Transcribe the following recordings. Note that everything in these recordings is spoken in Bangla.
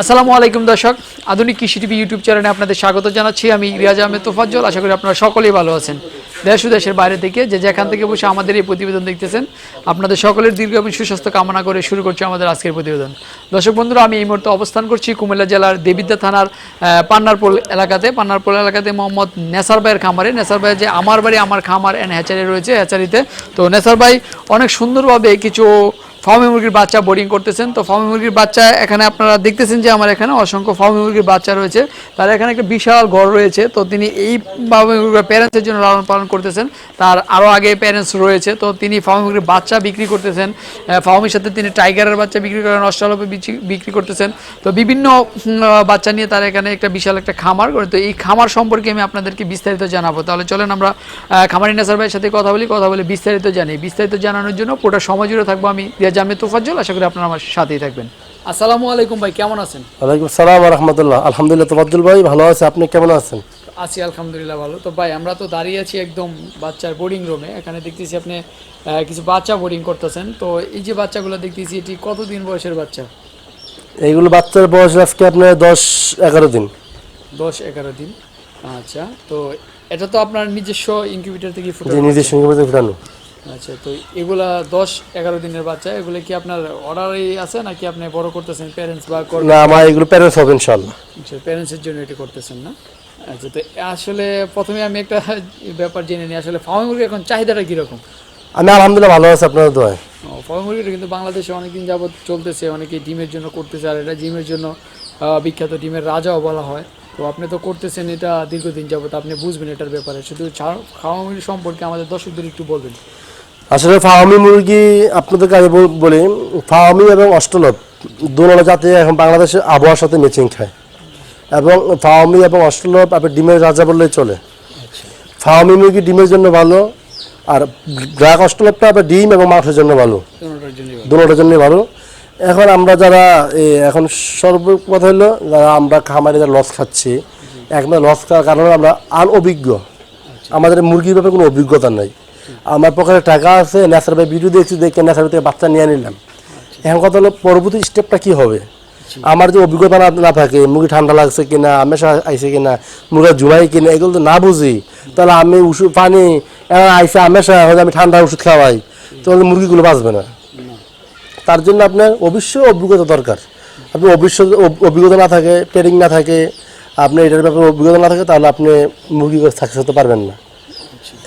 আসসালামু আলাইকুম দর্শক। আধুনিক কৃষি টিভি ইউটিউব চ্যানেলে আপনাদের স্বাগত জানাচ্ছি। আমি রিয়াজ আহমেদ তোফাজ্জল। আশা করি আপনারা সকলেই ভালো আছেন। দেশ ও দেশের বাইরে থেকে যে যেখান থেকে বসে আমাদের এই প্রতিবেদন দেখতেছেন, আপনাদের সকলের দীর্ঘ এবং সুস্বাস্থ্য কামনা করে শুরু করছি আমাদের আজকের প্রতিবেদন। দর্শক বন্ধুরা, আমি এই মুহূর্তে অবস্থান করছি কুমিল্লা জেলার দেবিদ্যা থানার পান্নারপোল এলাকাতে। পান্নারপোল এলাকাতে মোহাম্মদ নেসার ভাইয়ের খামারে। নেসার ভাইয়ের যে আমার বাড়ি, আমার খামার অ্যান্ড হ্যাচারি রয়েছে হ্যাচারিতে। তো নেসার ভাই, অনেক সুন্দরভাবে কিছু ফার্মি মুরগির বাচ্চা বোর্ডিং করতেছেন। তো ফার্মি মুরগির বাচ্চা এখানে আপনারা দেখতেছেন যে আমার এখানে অসংখ্য ফার্মি মুরগির বাচ্চা রয়েছে। তার এখানে একটা বিশাল ঘর রয়েছে। তো তিনি এই ফার্মি মুরগির প্যারেন্টসের জন্য লালন পালন করতেছেন। তার আরও আগে প্যারেন্টস রয়েছে। তো তিনি ফার্মি মুরগির বাচ্চা বিক্রি করতেছেন। ফার্মির সাথে তিনি টাইগারের বাচ্চা বিক্রি করেন অস্ট্রালপে বিক্রি করতেছেন। তো বিভিন্ন বাচ্চা নিয়ে তার এখানে একটা বিশাল একটা খামার করে তো এই খামার সম্পর্কে আমি আপনাদেরকে বিস্তারিত জানাব। তাহলে চলেন আমরা খামারি নাসার ভাইয়ের সাথে কথা বলি, কথা বলে বিস্তারিত জানি। বিস্তারিত জানানোর জন্য পুরো সময় জুড়ে থাকব আমি। আহমেদ তোফাজ্জল আশা করি আপনারা আমার সাথেই থাকবেন। আসসালামু আলাইকুম ভাই কেমন আছেন? ওয়ালাইকুম সালাম রহমতুল্লাহ। আলহামদুলিল্লাহ তোফাজ্জুল ভাই ভালো আছে? আপনি কেমন আছেন? আছি আলহামদুলিল্লাহ ভালো। তো ভাই আমরা তো দাঁড়িয়ে আছি একদম বাচ্চার বোর্ডিং রুমে এখানে দেখতেছি আপনি কিছু বাচ্চা বোর্ডিং করতেছেন। তো এই যে বাচ্চাগুলো দেখতেছি এটি কতদিন বয়সের বাচ্চা? এইগুলো বাচ্চার বয়স আজকে আপনার দশ এগারো দিন। দশ এগারো দিন। আচ্ছা তো এটা তো আপনার নিজস্ব ইনকিউবেটর থেকে ফুটে যে নিজের সঙ্গে বলতে ফেরানো আচ্ছা তো এগুলা দশ এগারো দিনের বাচ্চা এগুলো কি আপনার অর্ডারই আছে নাকি আপনি বড় করতেছেন প্যারেন্টস বা না আমার এগুলো প্যারেন্টস হবে ইনশাল্লাহ প্যারেন্টসের জন্য এটি করতেছেন না? আচ্ছা তো আসলে প্রথমে আমি একটা ব্যাপার জেনে নিই আসলে ফার্মি মুরগি এখন চাহিদাটা কীরকম? আমি আলহামদুলিল্লাহ ভালো আছি আপনার দোয়ায়। ফার্মি মুরগিটা কিন্তু বাংলাদেশে অনেকদিন যাবত চলতেছে অনেকে ডিমের জন্য করতেছে আর এটা ডিমের জন্য বিখ্যাত ডিমের রাজাও বলা হয়। তো আপনি তো করতেছেন এটা দীর্ঘদিন যাবত আপনি বুঝবেন এটার ব্যাপারে। শুধু খাওয়া মুরগি সম্পর্কে আমাদের দর্শকদের একটু বলবেন। আসলে ফার্মি মুরগি আপনাদেরকে আমি বল- ফার্মি এবং অস্ট্রেলপ দুটো জাতি এখন বাংলাদেশের আবহাওয়ার সাথে ম্যাচিং খায়। এবং ফার্মি এবং অস্ট্রেলপ আপনি ডিমের রাজা বললেই চলে। ফার্মি মুরগি ডিমের জন্য ভালো আর ব্ল্যাক অস্ট্রেলপটা আপনার ডিম এবং মাংসের জন্য ভালো। দুটোটার জন্য জন্যই ভালো। এখন আমরা যারা এখন সর্বপ্রথম হলো যারা আমরা খামারে যারা লস খাচ্ছি একবার লস খাওয়ার কারণে আমরা অভিজ্ঞ আমাদের মুরগির ব্যাপারে কোনো অভিজ্ঞতা নাই। আমার পকেটে টাকা আছে ন্যাসার ভাই ভিডিও দেখছি, দেখে ন্যাসার থেকে বাচ্চা নিয়ে নিলাম। এখন কথা হলো, পরবর্তী স্টেপটা কি হবে? আমার যে অভিজ্ঞতা না থাকে, মুরগি ঠান্ডা লাগছে কিনা, আমেশা আইছে কিনা, মুরগি জুলাই কিনা, এগুলো তো না বুঝি। তাহলে আমি ওষুধ, পানি আইসে আমেশা হয়তো আমি ঠান্ডা ওষুধ খাওয়াই, তাহলে মুরগিগুলো বাঁচবে না। তার জন্য আপনার অবশ্যই অভিজ্ঞতা দরকার। আপনি অবশ্য অভিজ্ঞতা না থাকে ট্রেনিং না থাকে, আপনি এটার ব্যাপারে অভিজ্ঞতা না থাকে, তাহলে আপনি মুরগি হতে পারবেন না।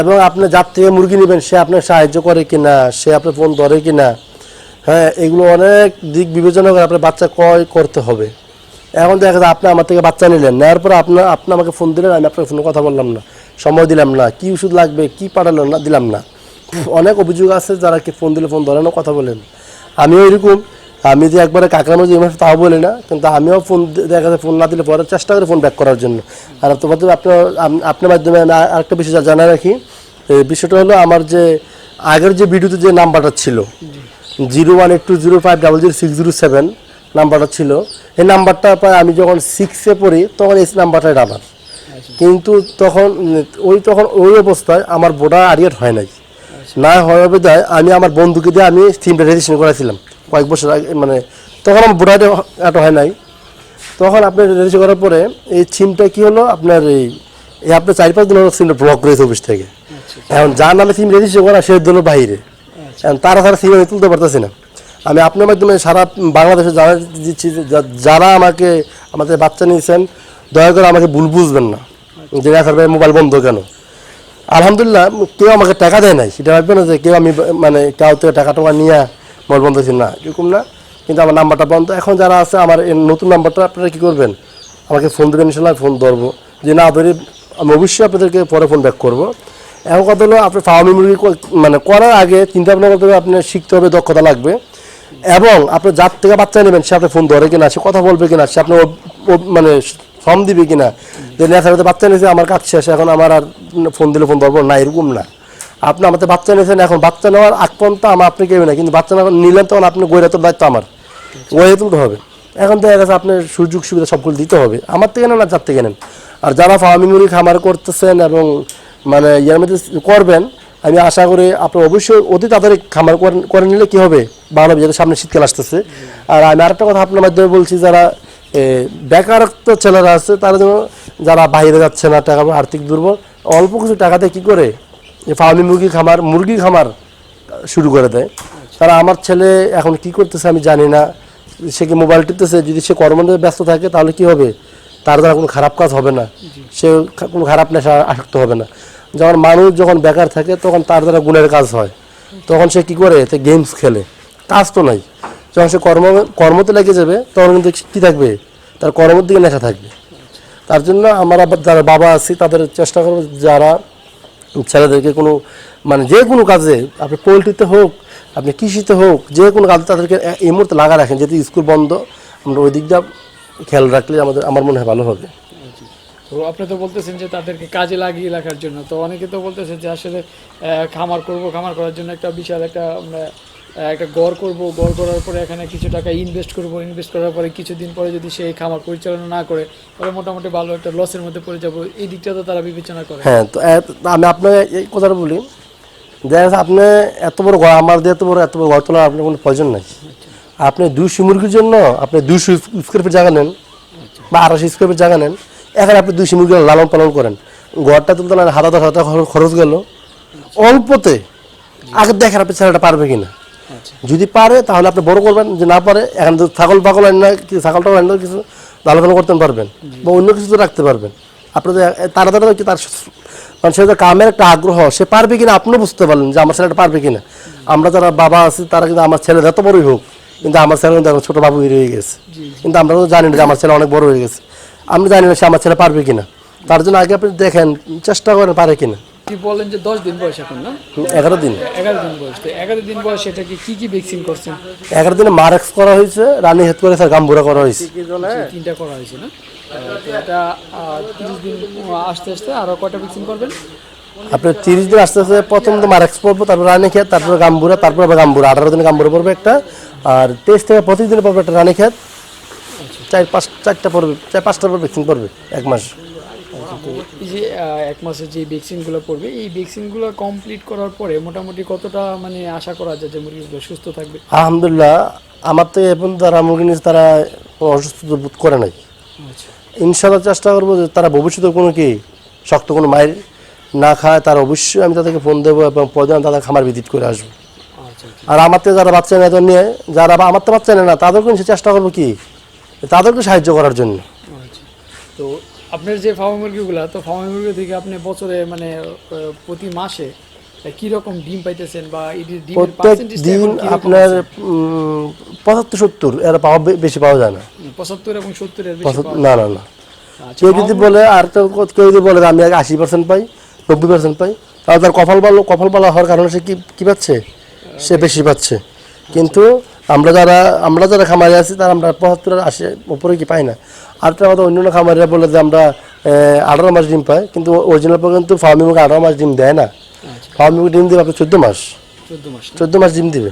এবং আপনি যার থেকে মুরগি নেবেন সে আপনার সাহায্য করে কিনা সে আপনার ফোন ধরে কিনা হ্যাঁ এগুলো অনেক দিক বিবেচনা করে আপনার বাচ্চা ক্রয় করতে হবে। এখন দেখা যায় আপনি আমার থেকে বাচ্চা নিলেন নেওয়ার পরে আপনার আপনি আমাকে ফোন দিলেন আমি আপনাকে ফোনে কথা বললাম না সময় দিলাম না কি ওষুধ লাগবে কি পাঠালো না দিলাম না। অনেক অভিযোগ আছে যারা কি ফোন দিলে ফোন ধরেন না, কথা বলেন। আমিও এরকম আমি যে একবারে কাকানো যে মাসে তাও বলি না, কিন্তু আমিও ফোন দেখা যায় ফোন না দিলে পরে চেষ্টা করি ফোন ব্যাক করার জন্য। আর তোমাদের আপনার আপনার মাধ্যমে আরেকটা বিষয় জা- জানাই রাখি। এই বিষয়টা হলো আমার যে আগের যে ভিডিওতে যে নাম্বারটা ছিল, zero one eight two zero five double zero six zero seven নাম্বারটা ছিল, এই নাম্বারটা প্রায় আমি যখন সিক্সে পড়ি, তখন এই নাম্বারটা আমার। কিন্তু তখন, ওই তখন ওই অবস্থায় আমার ভোটার আরিয়ার হয় নাই। না হওয়ার বিধায় আমি আমার বন্ধুকে দিয়ে আমি থিমটা রেজিস্ট্রেশন করেছিলাম কয়েক বছর আগে মানে তখন আমার ভোটার এটা হয় নাই। তখন আপনি রেজিস্ট্রেশন করার পরে এই সিমটা কী হলো? আপনার এই এই আপনার চার পাঁচ দিন হলো সিমটা ব্লক রয়েছে অফিস থেকে। এখন যার নামে সিম রেজিস্ট্রেশন করা সে দিল বাইরে। এখন তারা তারা সিম আমি তুলতে পারতেছি না। আমি আপনার মাধ্যমে সারা বাংলাদেশে জানা দিচ্ছি যারা আমাকে আমাদের বাচ্চা নিয়েছেন দয়া করে আমাকে ভুল বুঝবেন না। যে স্যার ভাই মোবাইল বন্ধ কেন? আলহামদুলিল্লাহ কেউ আমাকে টাকা দেয় নাই। সেটা ভাববে না যে কেউ আমি মানে কেউ থেকে টাকা টাকা নিয়ে মোবাইল বন্ধ ছিল না, এরকম না। কিন্তু আমার নাম্বারটা বন্ধ। এখন যারা আছে, আমার এই নতুন নাম্বারটা আপনারা কী করবেন? আমাকে ফোন দেবেন ইনশাল্লাহ ফোন ধরবো। যে না ধরে, আমি অবশ্যই আপনাদেরকে পরে ফোন ব্যাক করব। এখন কথা হলো, আপনার ফার্মি মুরগি মানে করার আগে চিন্তা ভাবনা করতে হবে, আপনার শিখতে হবে, দক্ষতা লাগবে। এবং আপনি যার থেকে বাচ্চা নেবেন, সে আপনার ফোন ধরে কিনা, সে কথা বলবে কিনা, সে ও- মানে ফর্ম দিবে কিনা। যে নেশাতে বাচ্চা নিয়েছে আমার কাজ শেষ, এখন আমার আর ফোন দিলে ফোন ধরবো না, এরকম না। আপনি আমাদের বাচ্চা নিয়েছেন, এখন বাচ্চা নেওয়ার আগ পর্যন্ত আমার আপনি কেউ না কিন্তু বাচ্চা নেওয়া নিলেন তখন আপনি গড়ে তোর দায়িত্ব আমার। গড়ে তুলতে হবে। এখন দেখা গেছে আপনার সুযোগ সুবিধা সবগুলো দিতে হবে। আমার থেকে নেন যার থেকে নেন। আর যারা ফার্মিং খামার করতেছেন এবং মানে ইয়ার মধ্যে করবেন, আমি আশা করি আপনি অবশ্যই অতি তাড়াতাড়ি খামার করে নিলে কি হবে? ভালো হবে যাতে সামনে শীতকাল আসতেছে। আর আমি আরেকটা কথা আপনার মাধ্যমে বলছি, যারা বেকারত্ব ছেলেরা আছে, তারা যেন, যারা বাইরে যাচ্ছে না, টাকা আর্থিক দুর্বল, অল্প কিছু টাকাতে কি করে? ফার্মি মুরগি খামার মুরগি খামার শুরু করে দেয়। তারা আমার ছেলে এখন কি করতেছে আমি জানি না। সে কি মোবাইল টিপতেছে যদি সে কর্মে ব্যস্ত থাকে তাহলে কি হবে? তার দ্বারা কোনো খারাপ কাজ হবে না। সে কোনো খারাপ নেশা আসক্ত হবে না। যখন মানুষ যখন বেকার থাকে তখন তার দ্বারা গুণের কাজ হয়। তখন সে কি করে? এতে গেমস খেলে। কাজ তো নাই। যখন সে কর্ম কর্মতে লেগে যাবে তখন কিন্তু কি থাকবে? তার কর্মের দিকে নেশা থাকবে। তার জন্য আমরা যারা বাবা আছি তাদের চেষ্টা করব যারা ছেলেদেরকে কোনো মানে যে কোনো কাজে, আপনি পোলট্রিতে হোক, আপনি কৃষিতে হোক, যে কোনো কাজে তাদেরকে এই মুহূর্তে লাগা রাখেন, যেহেতু স্কুল বন্ধ, আমরা ওই দিকটা খেয়াল রাখলে আমাদের, আমার মনে হয় ভালো হবে। তো আপনি তো বলতেছেন যে তাদেরকে কাজে লাগিয়ে রাখার জন্য, তো অনেকে তো বলতেছে যে আসলে খামার করব, খামার করার জন্য একটা বিশাল একটা একটা গড় করব, গড় করার পরে এখানে কিছু টাকা ইনভেস্ট করব ইনভেস্ট করার পরে কিছুদিন পরে যদি সেই খামার পরিচালনা না করে, তাহলে মোটামুটি ভালো একটা লসের মধ্যে পড়ে যাব। এই দিকটা তো তারা বিবেচনা করে। হ্যাঁ তো আমি আপনাকে এই কথাটা বলি, দেখা যাচ্ছে আপনি এত বড় ঘর, আমার এত বড় এত বড় ঘর তোলার আপনার কোনো প্রয়োজন নাই। আপনি দুশো মুরগির জন্য আপনি দুশো স্কোয়ার ফিট জায়গা নেন বা আড়াইশো স্কোয়ার ফিট জায়গা নেন, এখানে আপনি দুশো মুরগি লালন পালন করেন। ঘরটা তুলতে না, হাজার দশ হাজার খরচ- গেল। অল্পতে আগে দেখেন আপনি ছেলেটা পারবে কিনা। যদি পারে তাহলে আপনি বড় করবেন যে না পারে এখন তো ছাগল পাগল আন না কি ছাগলটা আন না কিছু পালন করতে পারবেন বা অন্য কিছু তো রাখতে পারবেন। আপনি তো তারা তারা কি তার মানে সে যে কামের একটা আগ্রহ সে পারবে কিনা আপনিও বুঝতে পারলেন যে আমার ছেলেটা পারবে কিনা। আমরা যারা বাবা আছি তারা কিন্তু আমার ছেলে যত বড়ই হোক কিন্তু আমার ছেলে কিন্তু এখন ছোট বাবু রয়ে গেছে। কিন্তু আমরা তো জানি না যে আমার ছেলে অনেক বড় হয়ে গেছে। আমি জানি না সে আমার ছেলে পারবে কিনা। তার জন্য আগে আপনি দেখেন চেষ্টা করেন পারে কিনা। কি বলেন যে দশ দিন বয়স এখন না? এগারো দিন। এগারো দিন বয়স। তো এগারো দিন বয়স এটাকে কি কি ভ্যাকসিন করছেন? এগারো দিনে মারেক্স করা হয়েছে রানী হেদ করে স্যার গাম্বুরা করা হয়েছে। তিনটা করা হয়েছে না? তো এটা তিরিশ দিন আস্তে আস্তে আরও কয়টা ভ্যাকসিন করবেন? আপনার তিরিশ দিন আস্তে আস্তে প্রথম তো মারেক্স পড়ব তারপর রানী খেত তারপরে গাম্বুরা তারপরে আবার গাম্বুরা। আঠারো দিনে গাম্বুরা পড়বে একটা আর তেইশ থেকে পঁচিশ দিনে পড়বে একটা রানী খেত চার পাঁচ চারটা পড়বে চার পাঁচটা পর ভ্যাকসিন পড়বে এক মাস। এই যে এক মাসের যে ভ্যাকসিনগুলো পড়বে এই ভ্যাকসিনগুলো কমপ্লিট করার পরে মোটামুটি কতটা মানে আশা করা যায় যে মুরগিগুলো সুস্থ থাকবে? আলহামদুলিল্লাহ আমার তো এখন তারা মুরগি নিয়ে তারা কোনো অসুস্থতা বোধ করে নাই। আচ্ছা। ইনশাল্লাহ চেষ্টা করব যে তারা ভবিষ্যতে কোনো কি শক্ত কোনো মায়ের না খায় তার অবশ্যই আমি তাদেরকে ফোন দেবো এবং প্রয়োজন তাদের খামার ভিজিট করে আসব। আচ্ছা আচ্ছা। আর আমার থেকে যারা বাচ্চা নেয় নিয়ে যারা আমার তো বাচ্চা নেয় না তাদেরকে সে চেষ্টা করব কি তাদেরকে সাহায্য করার জন্য। তো আপনার যে ফার্ম মুরগিগুলা তো ফার্ম মুরগি থেকে আপনি বছরে মানে প্রতি মাসে কি রকম ডিম পাইতেছেন বা প্রত্যেক দিন আপনার পঁচাত্তর সত্তর এরা পাওয়া বেশি পাওয়া যায় না। পঁচাত্তর এবং পাওয়া না না না। আচ্ছা, কেউ যদি বলে আর তো কেউ যদি বলে আমি আগে আশি পার্সেন্ট পাই নব্বই পার্সেন্ট পাই তাহলে তার কপাল ভালো কপাল ভালো হওয়ার কারণে সে কি কি পাচ্ছে? সে বেশি পাচ্ছে। কিন্তু আমরা যারা আমরা যারা খামারে আছি তারা আমরা পঁচাত্তর আশি উপরে কি পাই না। আর তো আমাদের অন্যান্য খামারিরা বলে যে আমরা আঠারো মাস ডিম পাই কিন্তু অরিজিনাল পর্যন্ত ফার্মি মুখে আঠারো মাস ডিম দেয় না। ফার্মি মুখে ডিম দেবে আপনি চোদ্দ মাস। চোদ্দ মাস ডিম দিবে।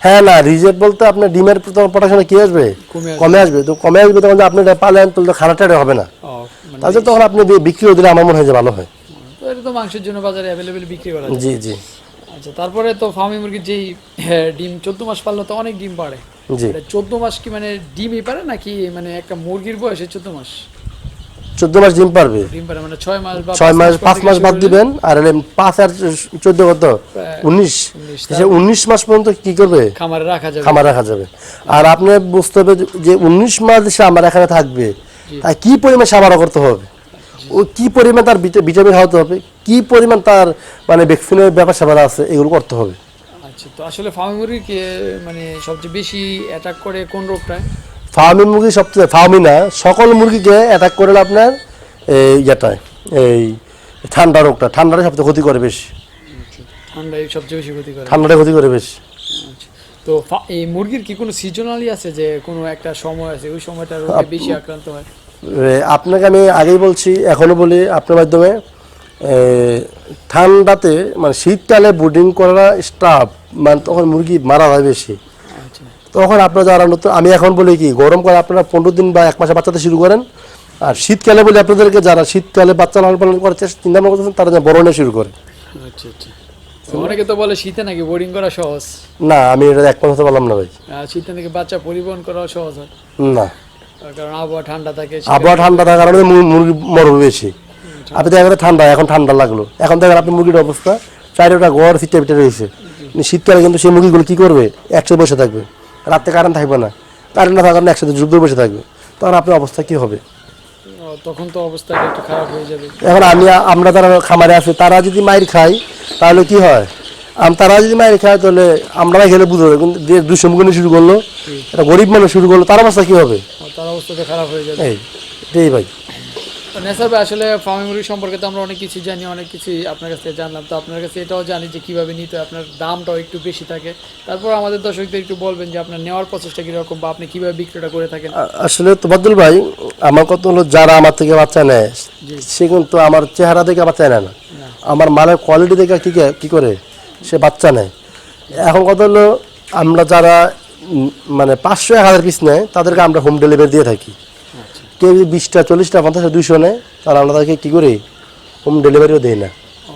হ্যাঁ না রিজেক্ট বলতে আপনার ডিমের প্রোডাকশনে কি আসবে? কমে আসবে। তো কমে আসবে তখন আপনি এটা পালেন তাহলে তো খানাটা হবে না। মানে তাহলে তখন আপনি বি- বিক্রিও দিলে আমার মনে হয় যে ভালো হয়। তো এটা তো মাংসের জন্য বাজারে অ্যাভেলেবেল বিক্রি করা জি জি। আচ্ছা তারপরে তো ফার্মি মুরগির যেই হ্যাঁ, ডিম চোদ্দ মাস পারলে তো অনেক ডিম পারে চোদ্দ মাস কি মানে ডিমই পারে নাকি মানে একটা মুরগির বয়সে চোদ্দ মাস? চোদ্দ মাস ডিম পারবে। ডিম পারে মানে ছয় মাস বা ছয় মাস পাঁচ মাস বাদ দিবেন আর এলে পাঁচ আর চোদ্দ কত? উনিশ। সে উনিশ মাস পর্যন্ত কি করবে? খামারে রাখা যাবে। খামার রাখা যাবে। আর আপনি বুঝতে হবে যে- উনিশ মাস সে আমার এখানে থাকবে। তাই কি পরিমাণ সাবারও করতে হবে? ও কি পরিমাণ তার ভিটামিন খাওয়াতে হবে? কি পরিমাণ তার মানে ভ্যাকসিনের ব্যাপার স্যাপার আছে এগুলো করতে হবে? আচ্ছা তো আসলে ফার্মি মুরগিকে মানে সবচেয়ে বেশি অ্যাটাক করে কোন রোগটায় ফার্মি মুরগি সবচেয়ে ফার্মি না সকল মুরগিকে অ্যাটাক করে আপনার এই ইয়েটায় এই ঠান্ডা রোগটা ঠান্ডাটা সবচেয়ে ক্ষতি করে বেশি। ঠান্ডায় সবচেয়ে বেশি ক্ষতি করে। ঠান্ডাটা ক্ষতি করে বেশি। আচ্ছা। তো এই মুরগির কি কোনো সিজনালি আছে যে কোনো একটা সময় আছে ওই সময়টা রোগে বেশি আক্রান্ত হয়? আপনাকে আমি আগেই বলছি এখনও বলি আপনার মাধ্যমে ঠান্ডাতে মানে শীতকালে বোর্ডিং করা স্টাফ মানে তখন মুরগি মারা যায় বেশি। আচ্ছা। তখন আপনারা যারা নতুন আমি এখন বলি কি গরম করে আপনারা পনেরো দিন বা এক মাসে বাচ্চাতে শুরু করেন। আর শীতকালে বলি আপনাদেরকে যারা শীতকালে বাচ্চা লালন পালন করার চেষ্টা চিন্তা ভাবনা করতেছেন তারা যেন বড় নিয়ে শুরু করে। আচ্ছা আচ্ছা। অনেকে তো বলে শীতে নাকি বোর্ডিং করা সহজ। না আমি এটা এক হতে পারলাম না ভাই। শীতে নাকি বাচ্চা পরিবহন করা সহজ হয়। না। কারণ আবহাওয়া ঠান্ডা থাকে আবহাওয়া ঠান্ডা থাকার কারণে মুর- মুরগি মরবে বেশি। আপনি দেখেন ঠান্ডা এখন ঠান্ডা লাগল। এখন দেখেন আপনি মুরগির অবস্থা চারিটা ঘর সিটে পিটে রয়েছে। শীতকালে কিন্তু সেই মুরগিগুলো কী করবে? একসাথে বসে থাকবে। রাত্রে কারেন্ট থাকবে না। কারেন্ট না থাকার কারণে একসাথে যুদ্ধ বসে থাকবে। তখন আপনার অবস্থা কী হবে? তখন তো অবস্থাটা একটু খারাপ হয়ে যাবে। এখন আমি আমরা যারা খামারে আছি তারা যদি মায়ের খাই তাহলে কি হয়? আম তারা যদি মায়ের খায় তাহলে আমরা খেলে বুঝতে হবে কিন্তু যে দুশো মুখে শুরু করল একটা গরিব মানুষ শুরু করল তার অবস্থা কী হবে? তার অবস্থা তো খারাপ হয়ে যাবে। এই এটাই ভাই। নেসার ভাই আসলে ফার্মি মুরগি সম্পর্কে তো আমরা অনেক কিছু জানি অনেক কিছুই আপনার কাছ থেকে জানলাম। তো আপনার কাছে এটাও জানি যে কীভাবে নিতে আপনার দামটাও একটু বেশি থাকে। তারপর আমাদের দর্শকদের একটু বলবেন যে আপনার নেওয়ার প্রচেষ্টা কীরকম বা আপনি কীভাবে বিক্রিটা করে থাকেন? আসলে তোবাদ্দুল ভাই আমার কথা হলো যারা আমার থেকে বাচ্চা নেয় সে কিন্তু আমার চেহারা দেখে বাচ্চা নেয় না। আমার মালের কোয়ালিটি দেখে কি কে- কি করে? সে বাচ্চা নেয়। এখন কথা হলো আমরা যারা মানে পাঁচশো এক হাজার পিস নেয় তাদেরকে আমরা হোম ডেলিভারি দিয়ে থাকি। কেউ যদি বিশটা চল্লিশটা পঞ্চাশটা দুইশো নেয় তাহলে আমরা তাদেরকে কী করি? হোম ডেলিভারিও দেই না।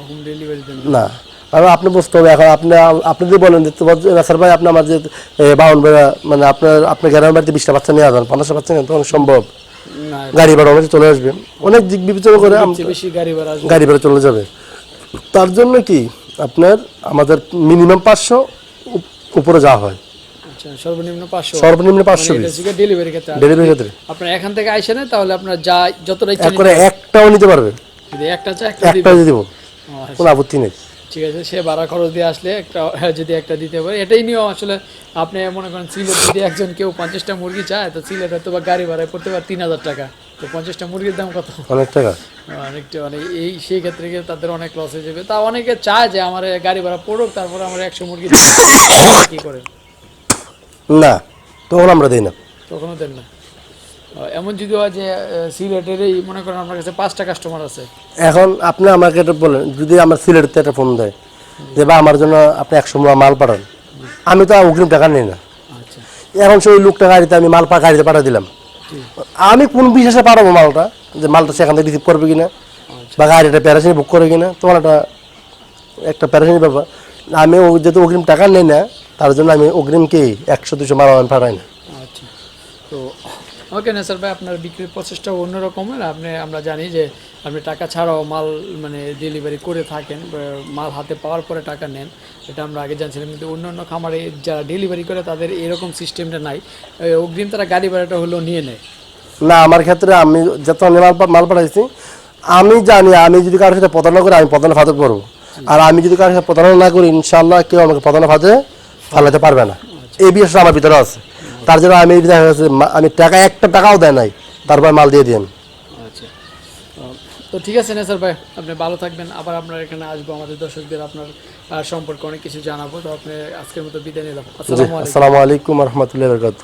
হোম ডেলিভারি না। কারণ আপনি বুঝতে হবে এখন আপনি আপনি যদি বলেন যে নাসার ভাই আপনি আমার যে বাউন বেড়া মানে আপনার আপনার গ্রামের বাড়িতে বিশটা বাচ্চা নিয়ে আসবেন পঞ্চাশটা বাচ্চা নেন তখন সম্ভব। গাড়ি ভাড়া অনেক চলে আসবে। অনেক দিক বিবেচনা করে গাড়ি ভাড়া চলে যাবে। তার জন্য কি? আপনার আমাদের মিনিমাম পাঁচশো উপরে যাওয়া হয়। সর্বনিম্ন পাঁচশো। সর্বনিম্ন পাঁচশো পিস ডেলিভারি ক্ষেত্রে ডেলিভারি ক্ষেত্রে। আপনার এখান থেকে আইসে না তাহলে আপনার যা যতটা ইচ্ছা করে একটাও নিতে পারবে। যদি একটা চাই একটা একটা দিব। কোনো আপত্তি নেই। ঠিক আছে সে ভাড়া খরচ দিয়ে আসলে একটা যদি একটা দিতে পারে। এটাই নিয়েও আসলে। আপনি মনে করেন সিলেট যদি একজন কেউ পঞ্চাশটা মুরগি চায় তো সিলেট হয়তো বা গাড়ি ভাড়ায় পড়তে পারে তিন হাজার টাকা। তো পঞ্চাশটা মুরগির দাম কত? অনেক টাকা। অনেকটা মানে এই সেই ক্ষেত্রে গিয়ে তাদের অনেক লস হয়ে যাবে। তা অনেকে চায় যে আমার গাড়ি ভাড়া পড়ুক তারপরে আমার একশো মুরগি কি করেন? না তখন আমরা দিই না। তখনও দেন না। এমন যদি হয় যে সিলেটেরই মনে করেন আপনার কাছে পাঁচটা কাস্টমার আছে। এখন আপনি আমাকে এটা বলেন যদি আমার সিলেটতে একটা ফোন দেয় যে বা আমার জন্য আপনি একশো মাল পাঠান আমি তো অগ্রিম টাকা নিই না। আচ্ছা। এখন সেই লোকটা গাড়িতে আমি মাল পা গাড়িতে পাঠিয়ে দিলাম। আমি কোন বিশ্বাসে পাঠাবো মালটা যে মালটা সেখান থেকে রিসিভ করবে কিনা বা গাড়িটা প্যারাসিনি বুক করবে কিনা তোমার একটা একটা প্যারাসিনি ব্যাপার। আমি যেহেতু অগ্রিম টাকা নেই না তার জন্য আমি অগ্রিমকে একশো দুশো মাল আমি পাঠাই না। আচ্ছা। তো ওকে না স্যার ভাই আপনার বিক্রির প্রসেসটা অন্যরকমের। আপনি আমরা জানি যে আপনি টাকা ছাড়াও মাল মানে ডেলিভারি করে থাকেন মাল হাতে পাওয়ার পরে টাকা নেন। এটা আমরা আগে জানছিলাম কিন্তু অন্য অন্য খামারে যারা ডেলিভারি করে তাদের এরকম সিস্টেমটা নাই। অগ্রিম তারা গাড়ি ভাড়াটা হলেও নিয়ে নেয়। না আমার ক্ষেত্রে আমি যত মাল মাল পাঠাইছি আমি জানি আমি যদি কারোর সাথে প্রতারণা করি আমি প্রতারণা ফাঁদে পড়ব আর আমি যদি কারোর সাথে প্রতারণা না করি ইনশাল্লাহ কেউ আমাকে প্রতারণা ফাঁদে ফালাতে পারবে না। এই বিষয়টা আমার ভিতরে আছে। তার জন্য আমি দেখা গেছে আমি টাকা একটা টাকাও দেয় নাই। তারপর মাল দিয়ে দিন আচ্ছা। তো ঠিক আছে না স্যার ভাই আপনি ভালো থাকবেন। আবার আপনার এখানে আসব। আমাদের দর্শকদের আপনার সম্পর্কে অনেক কিছু জানাব। তো আপনি আজকের মতো বিদায় নিলাম আসসালামু আলাইকুম। রহমতুল্লাহ বরকাত